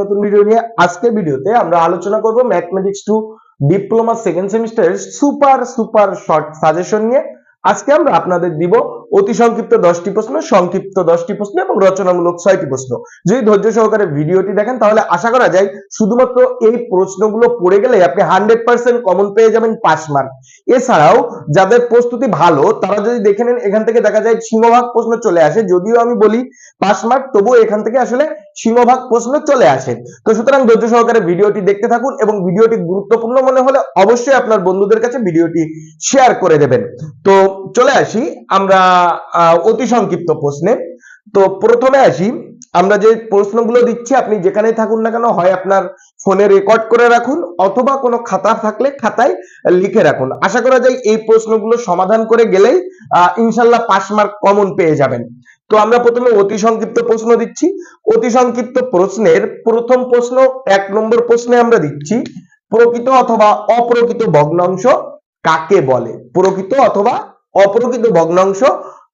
নতুন ভিডিও নিয়ে ভিডিওতে আমরা আলোচনা to diploma second super super short suggestion নিয়ে। আজকে আমরা আপনাদের দিব অতি সংক্ষিপ্ত দশটি প্রশ্ন, সংক্ষিপ্ত দশটি প্রশ্ন এবং রচনামূলক ছয়টি প্রশ্ন। যদি ধৈর্য সহকারে ভিডিওটি দেখেন, তাহলে আশা করা যায় শুধুমাত্র এই প্রশ্নগুলো পড়ে গেলে আপনি হান্ড্রেড পার্সেন্ট কমন পেয়ে যাবেন পাস মার্ক এছাড়াও যাদের প্রস্তুতি ভালো, তারা যদি দেখে নেন, এখান থেকে দেখা যায় সিংহভাগ প্রশ্ন চলে আসে। যদিও আমি বলি পাস মার্ক তবুও এখান থেকে আসলে সিংহভাগ প্রশ্ন চলে আসে। তো সুতরাং ধৈর্য সহকারে ভিডিওটি দেখতে থাকুন এবং ভিডিওটি গুরুত্বপূর্ণ মনে হলে অবশ্যই আপনার বন্ধুদের কাছে ভিডিওটি শেয়ার করে দেবেন। তো চলে আসি, আমরা অতি সংক্ষিপ্ত প্রশ্নে। তো প্রথমে আসি, আমরা যে প্রশ্নগুলো দিচ্ছি, আপনি যেখানেই থাকুন না কেন, হয় আপনার ফোনে রেকর্ড করে রাখুন, অথবা কোনো খাতা থাকলে খাতায় লিখে রাখুন। আশা করা যায় এই প্রশ্নগুলো সমাধান করে গেলেই ইনশাল্লাহ পাস মার্ক কমন পেয়ে যাবেন। তো আমরা প্রথমে অতি সংক্ষিপ্ত প্রশ্ন দিচ্ছি। অতি সংক্ষিপ্ত প্রশ্নের প্রথম প্রশ্ন, এক নম্বর প্রশ্নে আমরা দিচ্ছি, প্রকৃত অথবা অপ্রকৃত ভগ্নাংশ কাকে বলে? প্রকৃত অথবা অপ্রকৃত ভগ্নাংশ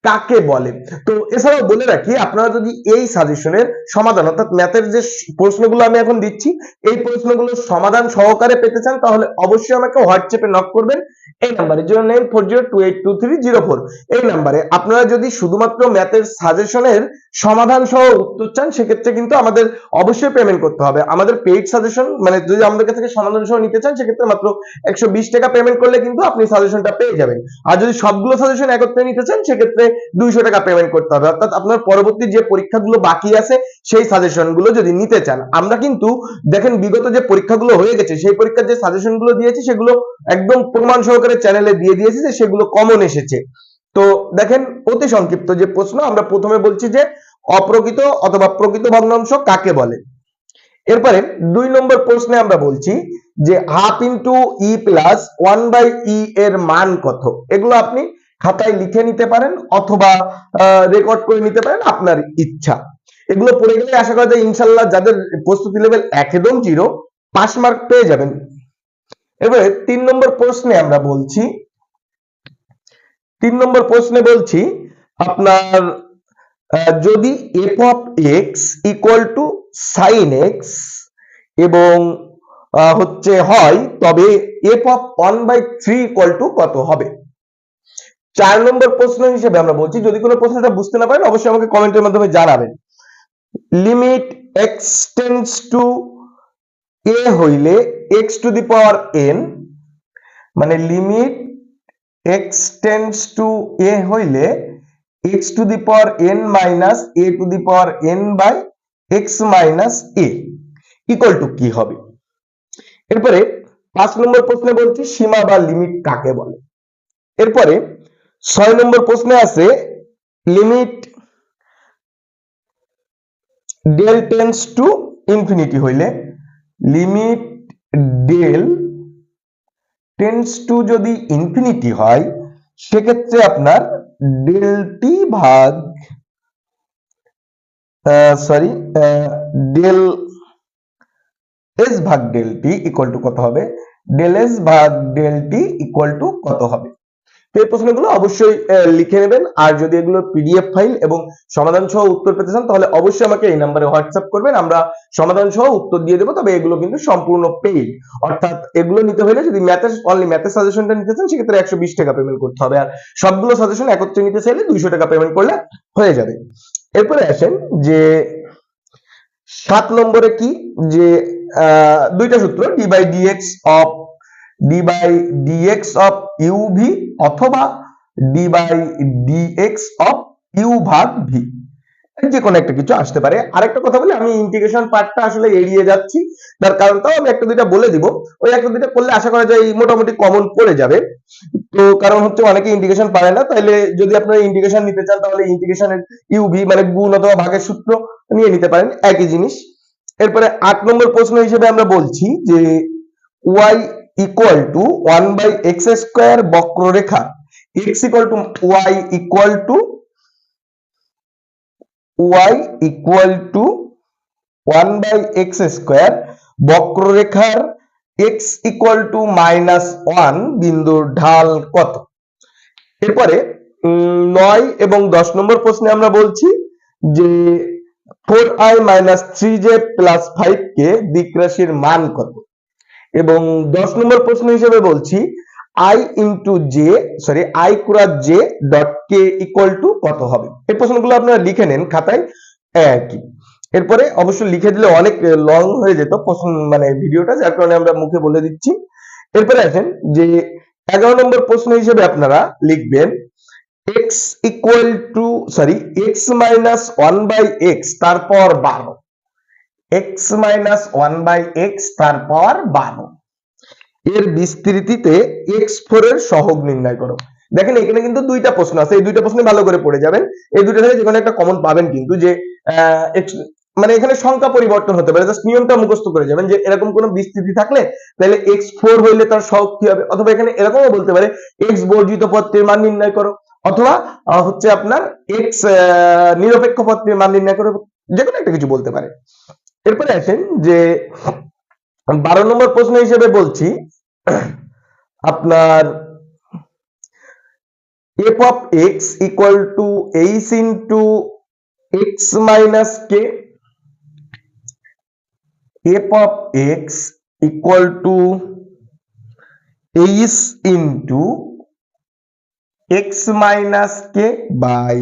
কাকে বলে? তো এছাড়াও বলে রাখি, আপনারা যদি এই সাজেশনের সমাধান, অর্থাৎ ম্যাথের যে প্রশ্নগুলো আমি এখন দিচ্ছি, এই প্রশ্নগুলোর সমাধান সহকারে পেতে চান, তাহলে অবশ্যই আমাকে হোয়াটসঅ্যাপে নক করবেন। এই নাম্বারে zero nine four zero two eight two three zero four এই নাম্বারে আপনারা যদি শুধুমাত্র ম্যাথের সাজেশনের সমাধান সহ উত্তর চান, সেক্ষেত্রে কিন্তু আমাদের অবশ্যই পেমেন্ট করতে হবে। আমাদের পেইড সাজেশন মানে যদি আমাদের কাছ থেকে সমাধান সহ নিতে চান, সেক্ষেত্রে মাত্র একশো বিশ টাকা পেমেন্ট করলে কিন্তু আপনি সাজেশনটা পেয়ে যাবেন। আর যদি সবগুলো সাজেশন একত্রে নিতে চান, সেক্ষেত্রে দুইশো টাকা পেমেন্ট করতে হবে। অর্থাৎ আপনার পরবর্তী যে পরীক্ষাগুলো বাকি আছে, সেই সাজেশনগুলো যদি নিতে চান, আমরা কিন্তু দেখেন বিগত যে পরীক্ষাগুলো হয়ে গেছে, সেই পরীক্ষার যে সাজেশনগুলো দিয়েছি, সেগুলো একদম প্রমাণ সহকারে চ্যানেলে দিয়ে দিয়েছি যে সেগুলো কমন এসেছে। তো দেখেন অতি সংক্ষিপ্ত যে প্রশ্ন, আমরা প্রথমে বলছি যে অপ্রকৃত অথবা প্রকৃত ভগ্নাংশ কাকে বলে? এরপরে দুই নম্বর প্রশ্নে আমরা বলছি যে half into e plus one by e এর মান কত? এগুলো আপনি খাতায় লিখে নিতে পারেন অথবা রেকর্ড করে নিতে পারেন আপনার ইচ্ছা। এগুলো পড়ে গেলে আশা করা যায় ইনশাল্লাহ যাদের প্রস্তুতি লেভেল একদম জিরো পাস মার্ক পেয়ে যাবেন। এবারে তিন নম্বর প্রশ্নে আমরা বলছি, তিন নম্বর প্রশ্নে বলছি, আপনার যদি f of x equal to sine x এবং হচ্ছে হয়, তবে f of one by three equal to কত হবে? চার নম্বর প্রশ্ন হিসেবে আমরা বলছি, যদি কোনো প্রশ্নটা বুঝতে না পারেন, অবশ্যই আমাকে কমেন্টের মাধ্যমে জানাবেন। Limit x tends to a হইলে x to the power n মানে limit x tends to a হইলে x to the power n minus a to the power n by x minus a equal to কি হবে? এরপরে পাঁচ নম্বর প্রশ্নে বলছি, সীমা বা লিমিট কাকে বলে? এরপরে ছয় নম্বর প্রশ্নে আছে limit del tends to infinity হইলে লিমিট ডেল টেন্স টু যদি ইনফিনিটি হয়, সেক্ষেত্রে আপনার ডেলটি ভাগ সরি ডেল এস ভাগ ডেলটি ইকুয়াল টু কত হবে? ডেল এস ভাগ ডেলটি ইকুয়াল টু কত হবে? এই প্রশ্নগুলো অবশ্যই লিখে নেবেন। আর যদি এগুলো পিডিএফ ফাইল এবং সমাধান সহ উত্তর পেতে চান, তাহলে অবশ্যই আমাকে এই নাম্বারে হোয়াটসঅ্যাপ করবেন। আমরা সমাধান সহ উত্তর দিয়ে দেবো, তবে এগুলো কিন্তু সম্পূর্ণ পেইড অর্থাৎ এগুলো নিতে হলে যদি ম্যাথের অনলি ম্যাথের সাজেশনটা নিতে চান, সেক্ষেত্রে একশো বিশ টাকা পেমেন্ট করতে হবে। আর সবগুলো সাজেশন একত্রে নিতে চাইলে দুইশো টাকা পেমেন্ট করলে হয়ে যাবে। এরপরে আসেন যে সাত নম্বরে কি? যে দুইটা সূত্র d by dx of d by dx of u v অথবা d by dx of u ভাগ ভি যে কোনো একটা কিছু আসতে পারে। আরেকটা কথা বলি, আমি ইন্টিগ্রেশন পার্টটা আসলে এড়িয়ে যাচ্ছি। তার কারণটাও আমি একটা দুইটা বলে দিব। ওই একটা দুইটা করলে আশা করা যায় মোটামুটি কমন পড়ে যাবে। তো কারণ হচ্ছে অনেকে ইন্টিগ্রেশন পারে না। তাইলে যদি আপনারা ইন্টিগ্রেশন নিতে চান, তাহলে ইন্টিগ্রেশনের ইউভি মানে গুণ অথবা ভাগের সূত্র নিয়ে নিতে পারেন। একই জিনিস। এরপরে আট নম্বর প্রশ্ন হিসেবে আমরা বলছি যে y equal to one by x square বক্ররেখা x equal to y equal to y equal to one by x square বক্ররেখার x equal to minus one বিন্দুর ঢাল কত? এরপরে নয় এবং দশ নম্বর প্রশ্নে আমরা বলছি যে four i minus three j plus five k দিক রাশির মান কত? এবং দশ নম্বর প্রশ্ন হিসেবে বলছি i into j sorry i কুড়া j dot k equal to কত হবে? এই প্রশ্নগুলো আপনারা লিখে নেন, খাতায় একই। এরপরে অবশ্য লিখে দিলে অনেক লং হয়ে যেত প্রশ্ন মানে ভিডিওটা, যার কারণে আমরা মুখে বলে দিচ্ছি। এরপরে আসেন যে এগারো নম্বর প্রশ্ন হিসেবে আপনারা লিখবেন x equal to sorry x minus one by x তারপর বারো। X minus one by x তারপর বারো। এর বিস্তৃতিতে এক্স ফোর এর সহগ নির্ণয় করো। দেখেন, এখানে কিন্তু দুইটা প্রশ্ন আছে। এই দুইটা প্রশ্ন ভালো করে পড়ে যাবেন। এই দুইটা থেকে যেকোনো একটা কমন পাবেন কিন্তু যে x- মানে এখানে সংখ্যা পরিবর্তন হতে পারে। জাস্ট নিয়মটা মুখস্থ করে যাবেন যে এরকম কোনো বিস্তৃতি থাকলে তাহলে এক্স ফোর হইলে তার সহগ কি হবে? অথবা এখানে এরকমও বলতে পারে এক্স বর্জিত পত্রের মান নির্ণয় করো। অথবা হচ্ছে আপনার এক্স নিরপেক্ষ পত্রের মান নির্ণয় করো। যে কোনো একটা কিছু বলতে পারে। এরপরে আসেন যে বারো নম্বর প্রশ্ন হিসেবে বলছি, আপনার f of x equal to h into x minus k f of x equal to h into x minus k by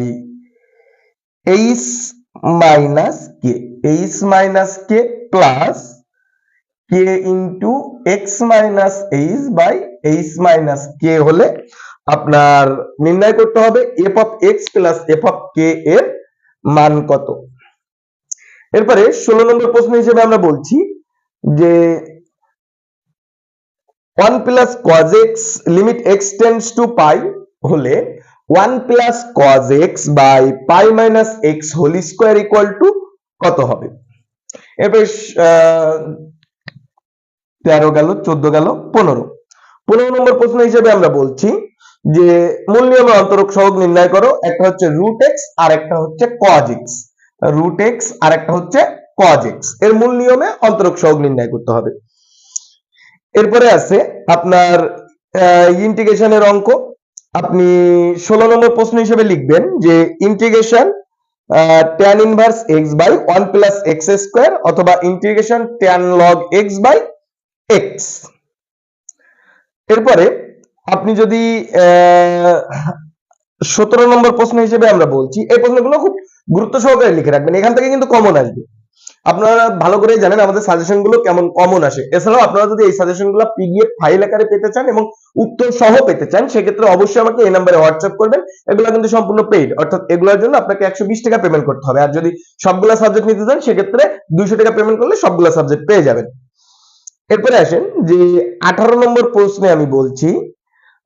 h minus k h minus k plus k into x minus h by h minus k হলে আপনার নির্ণয় করতে হবে f of x plus f of k এর মান কত এরপরে ষোলো নম্বর প্রশ্ন হিসেবে আমরা বলছি যে 1 plus cos x limit x tends to pi হলে 1 plus cos x by pi minus x whole square equal to কত হবে? এরপরে তেরো গেল, চোদ্দ গেল, পনেরো। পনেরো নম্বর প্রশ্ন হিসেবে আমরা বলছি যে মূল নিয়মে অন্তরক সহগ নির্ণয় করো, একটা হচ্ছে রুট এক্স আর একটা হচ্ছে কজ এক্স রুট এক্স আর একটা হচ্ছে কজ এক্সের মূল নিয়মে অন্তরক সহগ নির্ণয় করতে হবে। এরপরে আছে আপনার ইন্টিগ্রেশনের অঙ্ক। আপনি ষোলো নম্বর প্রশ্ন হিসেবে লিখবেন যে integration tan inverse x by one plus x square অথবা integration tan log x by x এরপরে আপনি যদি সতেরো নম্বর প্রশ্ন হিসেবে আমরা বলছি, এই প্রশ্নগুলো খুব গুরুত্ব সহকারে লিখে রাখবেন, এখান থেকে কিন্তু কমন আসবে। আপনারা ভালো করে জানেন আমাদের সাজেশনগুলো কেমন কমন আসে। এছাড়াও আপনারা যদি এই সাজেশনগুলো পিডিএফ ফাইল আকারে পেতে চান এবং উত্তর সহ পেতে চান, সেক্ষেত্রে অবশ্যই আমাকে এই নাম্বারে হোয়াটসঅ্যাপ করবেন। এগুলো কিন্তু সম্পূর্ণ পেইড অর্থাৎ এগুলোর জন্য আপনাকে একশো বিশ টাকা পেমেন্ট করতে হবে। আর যদি সবগুলা সাবজেক্ট নিতে চান, সেক্ষেত্রে দুইশো টাকা পেমেন্ট করলে সবগুলা সাবজেক্ট পেয়ে যাবেন। এরপরে আসেন যে আঠারো নম্বর প্রশ্নে আমি বলছি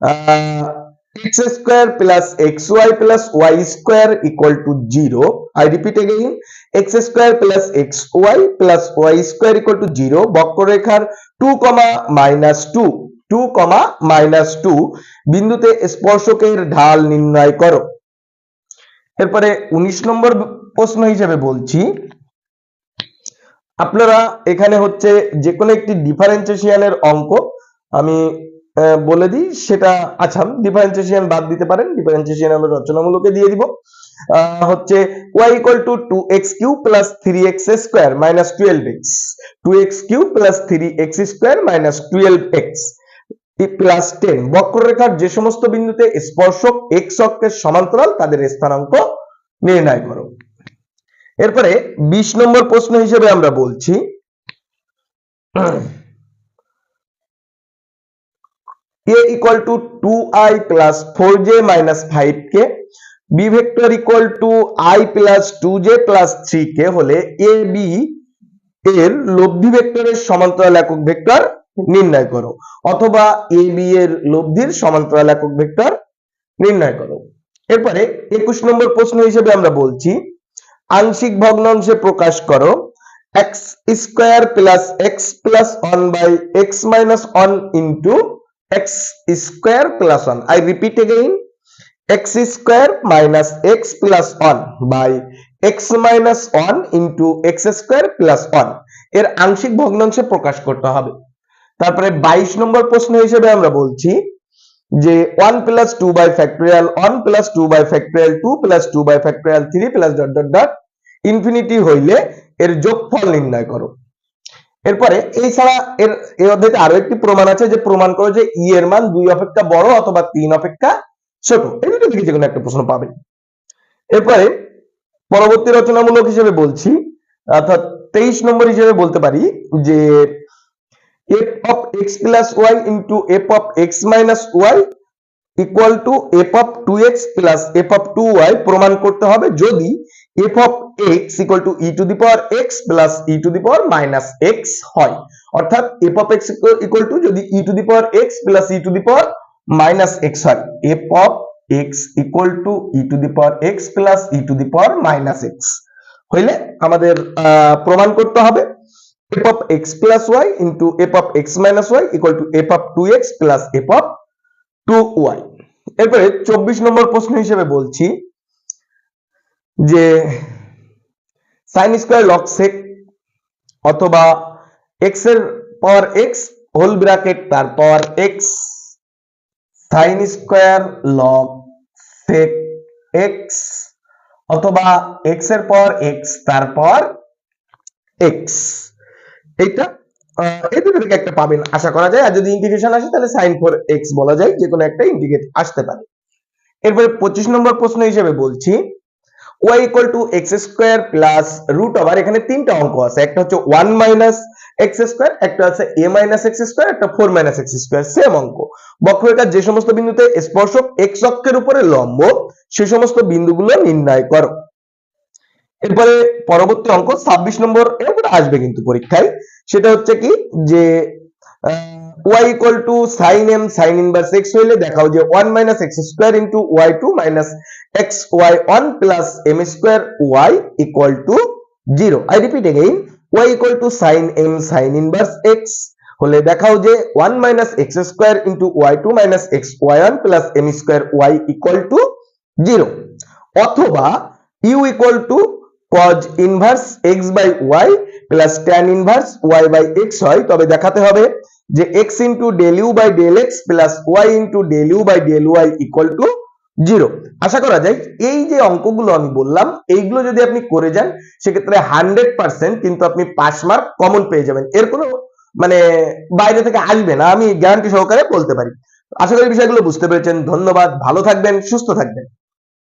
x square plus x y plus y square equal to zero I repeat again x square plus x y plus y square equal to বক্ররেখার two comma minus two two comma minus two বিন্দুতে স্পর্শকের ঢাল নির্ণয় করো। এরপরে উনিশ নম্বর প্রশ্ন হিসেবে বলছি। আপনারা এখানে হচ্ছে যে কোনো একটি ডিফারেন্সিয়েশনের অঙ্ক আমি আহ, বলে দিই, সেটা আচ্ছা ডিফারেন্সিয়েশন বাদ দিতে পারেন ডিফারেন্সিয়েশন আমরা রচনামূলকে দিয়ে দিব। হচ্ছে y equal to two x cube plus three x square minus twelve x two x cube plus three x square minus twelve x plus ten বক্ররেখার যে সমস্ত বিন্দুতে স্পর্শক এক্স অক্ষের সমান্তরাল, তাদের স্থানাঙ্ক নির্ণয় করো। এরপরে বিশ নম্বর প্রশ্ন হিসেবে আমরা বলছি a equal to 2i plus 4j minus 5k b vector equal to i plus 2j plus 3k হলে a, b এর লব্ধি ভেক্টরের সমান্তরাল একক ভেক্টর নির্ণয় করো। অথবা a, b এর লব্ধির সমান্তরাল একক ভেক্টর নির্ণয় করো। এরপরে একুশ নম্বর প্রশ্ন হিসেবে আমরা বলছি, আংশিক ভগ্নাংশে প্রকাশ করো, x square plus x plus one by x minus one into x square plus 1 i repeat again x square minus x plus 1 by x minus 1 into x square plus 1 এর আংশিক ভগ্নাংশে প্রকাশ করতে হবে তারপরে 22 নম্বর প্রশ্ন হিসেবে আমরা বলছি যে 1 plus 2 by factorial 1 plus 2 by factorial 2 plus 2 by factorial 3 plus dot dot dot infinity হইলে এর যোগফল নির্ণয় করো এরপরে এই ছাড়া এর এই অধ্যায়তে আরও একটি প্রমাণ আছে যে প্রমাণ করো যে ই এর মান দুই অপেক্ষা বড় অথবা তিন অপেক্ষা ছোট। এই দুটো থেকে যে কোনো একটা প্রশ্ন পাবেন। এরপরে পরবর্তী রচনামূলক হিসেবে বলছি, অর্থাৎ তেইশ নম্বর হিসেবে বলতে পারি যে f of x plus y into f of x minus y equal to f of two x plus f of two y প্রমাণ করতে হবে যদি f of x equal to e to the power x plus e to the power minus x হয়। অর্থাৎ f of x equal to যদি e to the power x plus e to the power minus x হয় f of x equal to e to the power x plus e to the power minus x হইলে আমাদের প্রমাণ করতে হবে f of x plus y into f of x equal to f of two x plus f of two y এরপরে চব্বিশ নম্বর প্রশ্ন হিসেবে বলছি যে সাইন স্কোয়ার লক সেক অথবা এক্সের পাওয়ার এক্স হোল ব্র্যাকেট তার power x sine square log sec x অথবা এক্সের পাওয়ার এক্স তার পাওয়ার এক্স এইটা এই দুটো থেকে একটা পাবেন, আশা করা যায়। আর যদি ইন্টিগ্রেশন আসে, তাহলে সাইন ফোর এক্স বলা যায়। যে কোনো একটা ইন্টিগ্রেট আসতে পারে। এরপরে পঁচিশ নম্বর প্রশ্ন হিসেবে বলছি y equal to x square plus root over এখানে তিনটা অঙ্ক আছে। একটা হচ্ছে ওয়ান মাইনাস এক্স স্কোয়ার একটা আছে এ মাইনাস এক্স স্কোয়ার একটা four minus x square same অঙ্ক। বক্ররেখার যে সমস্ত বিন্দুতে স্পর্শক এক্স অক্ষের উপরে লম্ব, সে সমস্ত বিন্দুগুলো নির্ণয় করো। এরপরে পরবর্তী অঙ্ক, ছাব্বিশ নম্বর এরপরে আসবে কিন্তু পরীক্ষায়। সেটা হচ্ছে কি যে y equal to sine m sine inverse x হইলে দেখাও যে one minus x square into y two minus x y one plus m square y equal to zero I repeat again y equal to sine m sine inverse x হলে দেখাও যে one minus x square into y two minus x y one plus m square y equal to zero অথবা u equal to cos inverse x by y plus tan inverse y বাই x হয়, তবে দেখাতে হবে যে x into del u by del x plus y into del u by del y equal to zero আশা করা যায় এই যে অঙ্কগুলো আমি বললাম, এইগুলো যদি আপনি করে যান, সেক্ষেত্রে হান্ড্রেড পার্সেন্ট কিন্তু আপনি পাস মার্ক কমন পেয়ে যাবেন। এর কোনো মানে বাইরে থেকে আসবে না, আমি গ্যারান্টি সহকারে বলতে পারি। আশা করি বিষয়গুলো বুঝতে পেরেছেন। ধন্যবাদ, ভালো থাকবেন, সুস্থ থাকবেন।